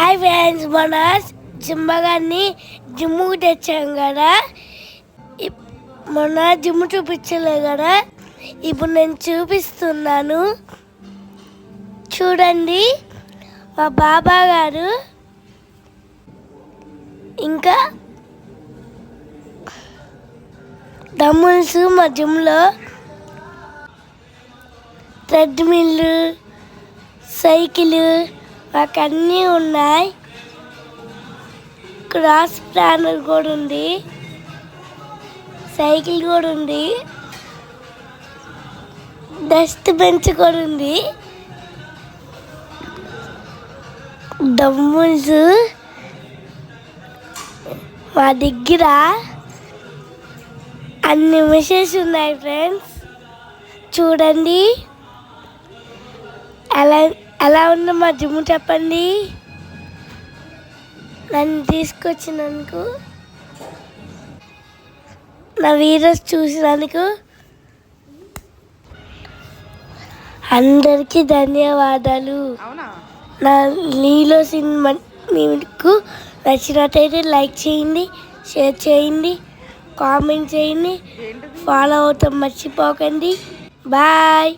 Hi friends మన జిమ్మగారిని జిమ్ముకు తెచ్చాం కదా. ఇప్- మొన్న జిమ్ చూపించలే కదా. ఇప్పుడు నేను చూపిస్తున్నాను. చూడండి మా బాబా గారు ఇంకా డమ్ముల్స్ మా జిమ్లో ట్రెడ్మిల్ సైకిల్ మాకు అన్నీ ఉన్నాయి. క్రాస్ ప్లానర్ కూడా ఉంది. సైకిల్ కూడా ఉంది. డస్ట్ బెంచ్ కూడా ఉంది. డమ్ముల్స్ మా దగ్గర అన్ని మిషన్స్ ఉన్నాయి ఫ్రెండ్స్ చూడండి. అలా ఎలా ఉందో మా జిమ్ చెప్పండి? నన్ను తీసుకొచ్చినందుకు నా వీడియోస్ చూసినందుకు అందరికీ ధన్యవాదాలు. నా నీలో సినిమా మీకు నచ్చినట్టయితే లైక్ చేయండి షేర్ చేయండి కామెంట్ చేయండి. ఫాలో అవుతాం మర్చిపోకండి. బాయ్.